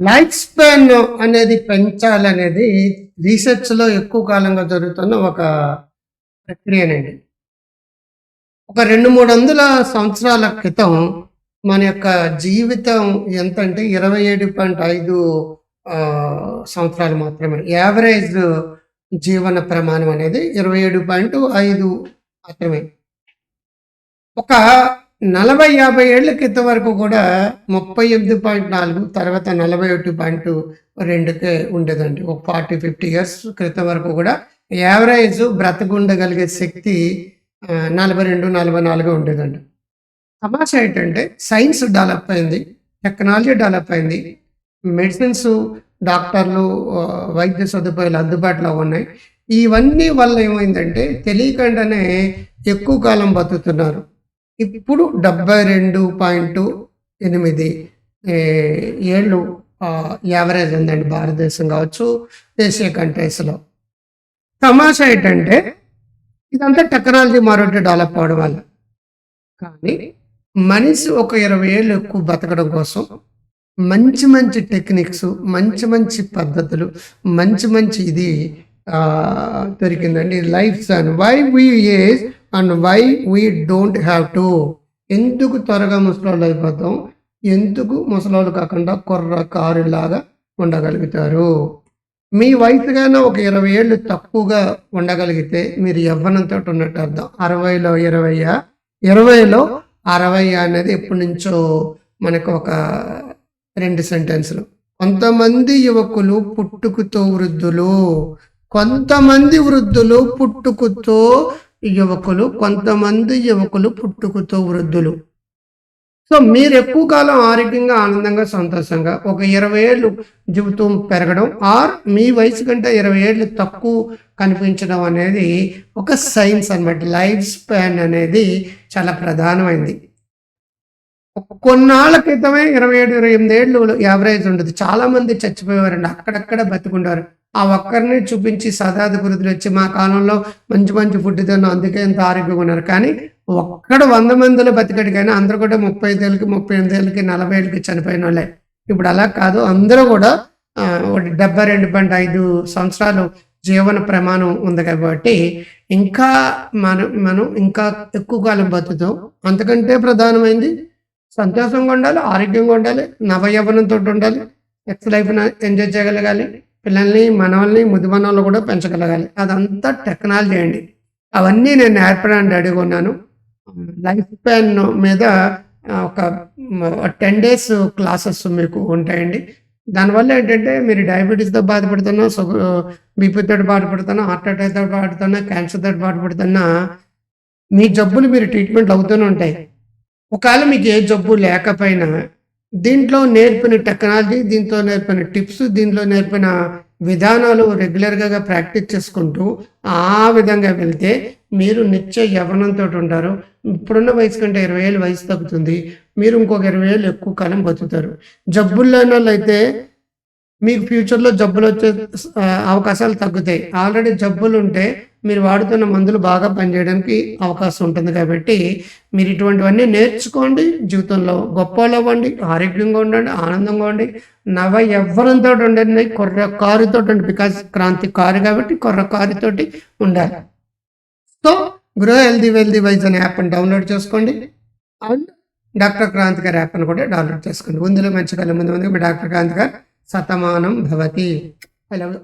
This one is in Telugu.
లైఫ్ స్పాన్ అనేది పెంచాలనేది రీసెర్చ్లో ఎక్కువ కాలంగా జరుగుతున్న ఒక ప్రక్రియనండి. ఒక రెండు మూడు వందల సంవత్సరాల క్రితం మన యొక్క జీవితం ఎంత అంటే ఇరవై ఏడు పాయింట్ ఐదు సంవత్సరాలు మాత్రమే. యావరేజ్ జీవన ప్రమాణం అనేది ఇరవై ఏడు పాయింట్ ఐదు మాత్రమే. ఒక నలభై యాభై ఏళ్ళ క్రితం వరకు కూడా ముప్పై ఎనిమిది పాయింట్ నాలుగు తర్వాత నలభై ఒకటి పాయింట్ రెండుకే ఉండేదండి. ఒక ఫార్టీ ఫిఫ్టీ ఇయర్స్ క్రితం వరకు కూడా యావరేజ్ బ్రతకుండగలిగే శక్తి నలభై రెండు నలభై నాలుగు ఉండేదండి. తమాషా ఏంటంటే సైన్స్ డెవలప్ అయింది టెక్నాలజీ డెవలప్ అయింది మెడిసిన్స్ డాక్టర్లు వైద్య సదుపాయాలు అందుబాటులో ఉన్నాయి. ఇవన్నీ వల్ల ఏమైందంటే తెలియకుండానే ఎక్కువ కాలం బతుకుతున్నారు. ఇప్పుడు డెబ్బై రెండు పాయింట్ ఎనిమిది ఏ, ఏళ్ళు యావరేజ్ ఉందండి భారతదేశం కావచ్చు దేశీయ కంట్రీస్లో. తమాషా ఏంటంటే ఇదంతా టెక్నాలజీ మరొకటి డెవలప్ అవడం వల్ల. కానీ మనిషి ఒక ఇరవై ఏళ్ళు ఎక్కువ బతకడం కోసం మంచి మంచి టెక్నిక్స్ మంచి మంచి పద్ధతులు మంచి మంచి ఇది దొరికిందండి. Life sun why we age and why we don't have to ఎందుకు త్వరగా ముసలాళ్ళు అయిపోతాం? ఎందుకు ముసలోళ్ళు కాకుండా కుర్ర కారులాగా ఉండగలుగుతారు? మీ వయసుగానే ఒక ఇరవై ఏళ్ళు తక్కువగా ఉండగలిగితే మీరు యవ్వనంతో ఉన్నట్టు అర్థం. అరవైలో ఇరవయ్యా ఇరవైలో అరవై అనేది ఎప్పటి నుంచో మనకు ఒక రెండు సెంటెన్స్లు. కొంతమంది యువకులు పుట్టుకుతో వృద్ధులు. కొంతమంది వృద్ధులు పుట్టుకుతో యువకులు కొంతమంది యువకులు పుట్టుకుతో వృద్ధులు. సో మీరు ఎక్కువ కాలం ఆరోగ్యంగా ఆనందంగా సంతోషంగా ఒక ఇరవై ఏళ్ళు జీవితం పెరగడం ఆర్ మీ వయసు కంటే ఇరవై ఏళ్ళు తక్కువ కనిపించడం అనేది ఒక సైన్స్ అనమాట లైఫ్ స్పాన్ అనేది చాలా ప్రధానమైంది. కొన్నాళ్ళ క్రితమే ఇరవై ఏడు ఇరవై ఎనిమిది ఏళ్ళు యావరేజ్ ఉండదు. చాలా మంది చచ్చిపోయేవారండి. అక్కడక్కడ బతుకుంటారు ఆ ఒక్కరిని చూపించి సదాది గురుతులు వచ్చి మా కాలంలో మంచి మంచి ఫుడ్ తిన్నాం. అందుకే ఇంత ఆరోగ్యంగా ఉన్నారు. కానీ ఒక్కడ వంద మందిలో బతికడు కానీ అందరూ కూడా ముప్పై ఐదేళ్ళకి ముప్పై ఎనిమిది ఏళ్ళకి నలభై ఏళ్ళకి చనిపోయిన వాళ్ళే. ఇప్పుడు అలా కాదు. అందరూ కూడా డెబ్బై రెండు పాయింట్ ఐదు సంవత్సరాలు జీవన ప్రమాణం ఉంది కాబట్టి ఇంకా మనం మనం ఇంకా ఎక్కువ కాలం బతుకుతాం. అంతకంటే ప్రధానమైంది సంతోషంగా ఉండాలి ఆరోగ్యంగా ఉండాలి నవయవనంతో ఉండాలి ఎక్స్ లైఫ్ని ఎంజాయ్ చేయగలగాలి పిల్లల్ని మనవల్ని ముదిమనవల్ని కూడా పెంచగలగాలి. అదంతా టెక్నాలజీ అండి. అవన్నీ నేను నేర్పడానికి రెడీగా ఉన్నాను. లైఫ్ స్పాన్ మీద ఒక టెన్ డేస్ క్లాసెస్ మీకు ఉంటాయండి. దానివల్ల ఏంటంటే మీరు డయాబెటీస్తో బాధపడుతున్నా షుగర్ బీపీతో బాధపడుతున్నా హార్ట్ అటాక్తో బాధపడుతున్నా క్యాన్సర్తో బాధపడుతున్నా మీ జబ్బులు మీరు ట్రీట్మెంట్ అవుతూనే ఉంటాయి. ఒకవేళ మీకు ఏ జబ్బు లేకపోయినా దీంట్లో నేర్పిన టెక్నాలజీ దీంట్లో నేర్పిన టిప్స్ దీంట్లో నేర్పిన విధానాలు రెగ్యులర్గా ప్రాక్టీస్ చేసుకుంటూ ఆ విధంగా వెళ్తే మీరు నిత్య యవనంతో ఉంటారు. ఇప్పుడున్న వయసు కంటే ఇరవై ఏళ్ళు వయసు తగ్గుతుంది. మీరు ఇంకొక ఇరవై ఏళ్ళు ఎక్కువ కాలం బతుకుతారు. జబ్బులు వాళ్ళు అయితే మీకు ఫ్యూచర్లో జబ్బులు వచ్చే అవకాశాలు తగ్గుతాయి. ఆల్రెడీ జబ్బులు ఉంటే మీరు వాడుతున్న మందులు బాగా పనిచేయడానికి అవకాశం ఉంటుంది కాబట్టి మీరు ఇటువంటివన్నీ నేర్చుకోండి జీవితంలో గొప్పలు అవ్వండి ఆరోగ్యంగా ఉండండి ఆనందంగా ఉండి నవ ఎవ్వరంతో ఉండండి కొర్ర కారుతో ఉండండి బికాజ్ క్రాంతి కారు కాబట్టి కొర్ర కారుతోటి ఉండాలి. So grow healthy wealthy wise అనే యాప్ని డౌన్లోడ్ చేసుకోండి. అండ్ డాక్టర్ క్రాంతి గారి యాప్ని కూడా డౌన్లోడ్ చేసుకోండి. ముందులో మంచి కళ్ళ ముందు ముందు మీ డాక్టర్ క్రాంతి గారు సతమానం భవతి. I love